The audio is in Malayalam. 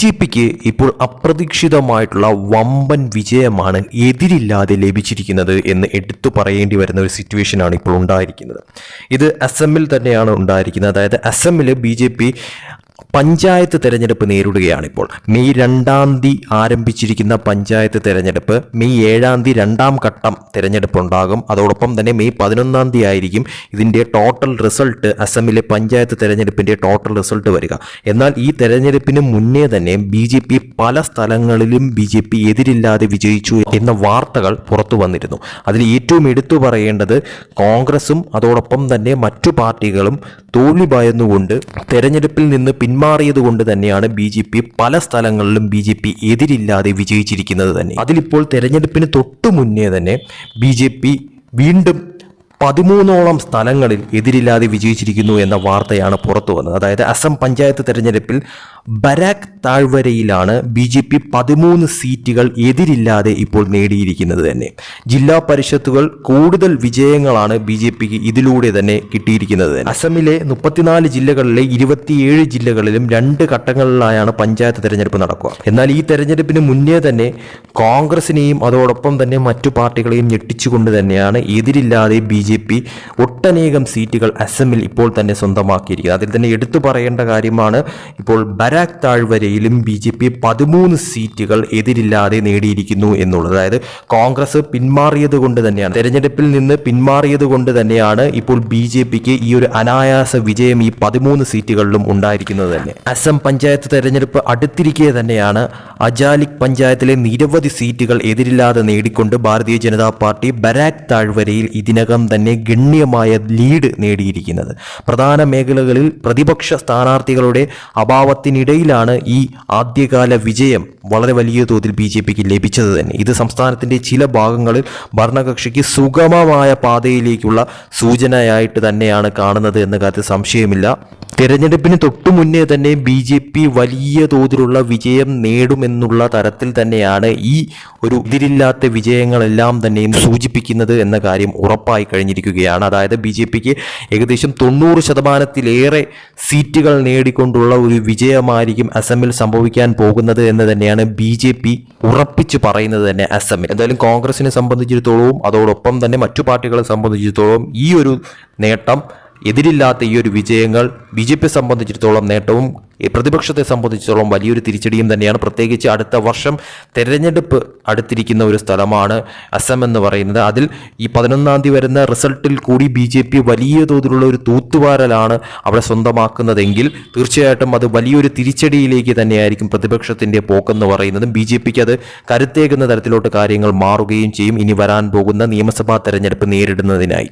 ജെ പിക്ക് ഇപ്പോൾ അപ്രതീക്ഷിതമായിട്ടുള്ള വമ്പൻ വിജയമാണ് എതിരില്ലാതെ ലഭിച്ചിരിക്കുന്നത് എന്ന് എടുത്തു പറയേണ്ടി വരുന്ന ഒരു സിറ്റുവേഷനാണ് ഇപ്പോൾ ഉണ്ടായിരിക്കുന്നത്. ഇത് അസമിൽ തന്നെയാണ് ഉണ്ടായിരിക്കുന്നത്. അതായത് അസമിൽ ബി ജെ പി പഞ്ചായത്ത് തെരഞ്ഞെടുപ്പ് നേരിടുകയാണിപ്പോൾ. മെയ് രണ്ടാം തീയതി ആരംഭിച്ചിരിക്കുന്ന പഞ്ചായത്ത് തെരഞ്ഞെടുപ്പ് മെയ് ഏഴാം തീയതി രണ്ടാം ഘട്ടം തെരഞ്ഞെടുപ്പ് ഉണ്ടാകും അതോടൊപ്പം തന്നെ മെയ് പതിനൊന്നാം തീയതി ആയിരിക്കും ഇതിന്റെ ടോട്ടൽ റിസൾട്ട് അസമിലെ പഞ്ചായത്ത് തെരഞ്ഞെടുപ്പിന്റെ ടോട്ടൽ റിസൾട്ട് വരിക. എന്നാൽ ഈ തെരഞ്ഞെടുപ്പിന് മുന്നേ തന്നെ ബി ജെ പി പല സ്ഥലങ്ങളിലും ബി ജെ പി എതിരില്ലാതെ വിജയിച്ചു എന്ന വാർത്തകൾ പുറത്തു വന്നിരുന്നു. അതിൽ ഏറ്റവും എടുത്തു പറയേണ്ടത് കോൺഗ്രസും അതോടൊപ്പം തന്നെ മറ്റു പാർട്ടികളും തോൽവി ഭയന്നുകൊണ്ട് തെരഞ്ഞെടുപ്പിൽ നിന്ന് പിന്മാറിയത് കൊണ്ട് തന്നെയാണ് ബി ജെ പി പല സ്ഥലങ്ങളിലും ബി ജെ പി എതിരില്ലാതെ വിജയിച്ചിരിക്കുന്നത് തന്നെ. അതിലിപ്പോൾ തെരഞ്ഞെടുപ്പിന് തൊട്ടു മുന്നേ തന്നെ ബി ജെ പി വീണ്ടും പതിമൂന്നോളം സ്ഥലങ്ങളിൽ എതിരില്ലാതെ വിജയിച്ചിരിക്കുന്നു എന്ന വാർത്തയാണ് പുറത്തു വന്നത്. അതായത് അസം പഞ്ചായത്ത് തെരഞ്ഞെടുപ്പിൽ ബരാക് താഴ്വരയിലാണ് ബി ജെ പി പതിമൂന്ന് സീറ്റുകൾ എതിരില്ലാതെ ഇപ്പോൾ നേടിയിരിക്കുന്നത് തന്നെ. ജില്ലാ പരിഷത്തുകൾ കൂടുതൽ വിജയങ്ങളാണ് ബി ജെ പിക്ക് ഇതിലൂടെ തന്നെ കിട്ടിയിരിക്കുന്നത് അസമിലെ മുപ്പത്തിനാല് ജില്ലകളിലെ ഇരുപത്തിയേഴ് ജില്ലകളിലും രണ്ട് ഘട്ടങ്ങളിലായാണ് പഞ്ചായത്ത് തെരഞ്ഞെടുപ്പ് നടക്കുക. എന്നാൽ ഈ തെരഞ്ഞെടുപ്പിന് മുന്നേ തന്നെ കോൺഗ്രസിനെയും അതോടൊപ്പം തന്നെ മറ്റു പാർട്ടികളെയും ഞെട്ടിച്ചുകൊണ്ട് തന്നെയാണ് എതിരില്ലാതെ ബി ജെ പി ഒട്ടനേകം സീറ്റുകൾ അസമിൽ ഇപ്പോൾ തന്നെ സ്വന്തമാക്കിയിരിക്കുന്നത് അതിൽ തന്നെ എടുത്തു പറയേണ്ട കാര്യമാണ് ഇപ്പോൾ ബരാക് താഴ്വരയിലും ബി ജെ പി പതിമൂന്ന് സീറ്റുകൾ എതിരില്ലാതെ നേടിയിരിക്കുന്നു എന്നുള്ളത്. അതായത് കോൺഗ്രസ് പിന്മാറിയത് കൊണ്ട് തന്നെയാണ്. തെരഞ്ഞെടുപ്പിൽ നിന്ന് പിന്മാറിയത് കൊണ്ട് തന്നെയാണ് ഇപ്പോൾ ബി ജെ പിക്ക് ഈ ഒരു അനായാസ വിജയം ഈ പതിമൂന്ന് സീറ്റുകളിലും ഉണ്ടായിരിക്കുന്നത് തന്നെ. അസം പഞ്ചായത്ത് തെരഞ്ഞെടുപ്പ് അടുത്തിരിക്കെ തന്നെയാണ് അജാലിക് പഞ്ചായത്തിലെ നിരവധി സീറ്റുകൾ എതിരില്ലാതെ നേടിക്കൊണ്ട് ഭാരതീയ ജനതാ പാർട്ടി ബരാക് താഴ്വരയിൽ ഇതിനകം തന്നെ ഗണ്യമായ ലീഡ് നേടിയിരിക്കുന്നത്. പ്രധാന മേഖലകളിൽ പ്രതിപക്ഷ സ്ഥാനാർത്ഥികളുടെ അഭാവത്തിനിടയിലാണ് ഈ ആദ്യകാല വിജയം വളരെ വലിയ തോതിൽ ബി ജെ പിക്ക് ലഭിച്ചത് തന്നെ. ഇത് സംസ്ഥാനത്തിന്റെ ചില ഭാഗങ്ങളിൽ ഭരണകക്ഷിക്ക് സുഗമമായ പാതയിലേക്കുള്ള സൂചനയായിട്ട് തന്നെയാണ് കാണുന്നത് എന്ന കാര്യത്തിൽ സംശയമില്ല. തിരഞ്ഞെടുപ്പിന് തൊട്ടു മുന്നേ തന്നെ ബി ജെ പി വലിയ തോതിലുള്ള വിജയം നേടുമെന്നുള്ള തരത്തിൽ തന്നെയാണ് ഈ ഒരു ഇതിരില്ലാത്ത വിജയങ്ങളെല്ലാം തന്നെയും സൂചിപ്പിക്കുന്നത് എന്ന കാര്യം ഉറപ്പായി കഴിഞ്ഞിരിക്കുകയാണ്. അതായത് ബി ജെ പിക്ക് ഏകദേശം തൊണ്ണൂറ് ശതമാനത്തിലേറെ സീറ്റുകൾ നേടിക്കൊണ്ടുള്ള ഒരു വിജയമായിരിക്കും അസമിൽ സംഭവിക്കാൻ പോകുന്നത് എന്ന് തന്നെയാണ് ബി ജെ പി ഉറപ്പിച്ച് പറയുന്നത് തന്നെ അസമിൽ. എന്തായാലും കോൺഗ്രസിനെ സംബന്ധിച്ചിടത്തോളവും അതോടൊപ്പം തന്നെ മറ്റു പാർട്ടികളെ സംബന്ധിച്ചിടത്തോളം ഈ ഒരു നേട്ടം എതിരില്ലാത്ത ഈ ഒരു വിജയങ്ങൾ ബി ജെ പിയെ സംബന്ധിച്ചിടത്തോളം നേട്ടവും പ്രതിപക്ഷത്തെ സംബന്ധിച്ചിടത്തോളം വലിയൊരു തിരിച്ചടിയും തന്നെയാണ്. പ്രത്യേകിച്ച് അടുത്ത വർഷം തെരഞ്ഞെടുപ്പ് അടുത്തിരിക്കുന്ന ഒരു സ്ഥലമാണ് അസം എന്ന് പറയുന്നത്. അതിൽ ഈ പതിനൊന്നാം തീയതി വരുന്ന റിസൾട്ടിൽ കൂടി ബി ജെ പി വലിയ തോതിലുള്ള ഒരു തൂത്തുവാരലാണ് അവിടെ സ്വന്തമാക്കുന്നതെങ്കിൽ തീർച്ചയായിട്ടും അത് വലിയൊരു തിരിച്ചടിയിലേക്ക് തന്നെയായിരിക്കും പ്രതിപക്ഷത്തിന്റെ പോക്കെന്ന് പറയുന്നത്. ബി ജെ പിക്ക് അത് കരുത്തേകുന്ന തരത്തിലോട്ട് കാര്യങ്ങൾ മാറുകയും ചെയ്യും. ഇനി വരാൻ പോകുന്ന നിയമസഭാ തെരഞ്ഞെടുപ്പ് നേരിടുന്നതിനായി.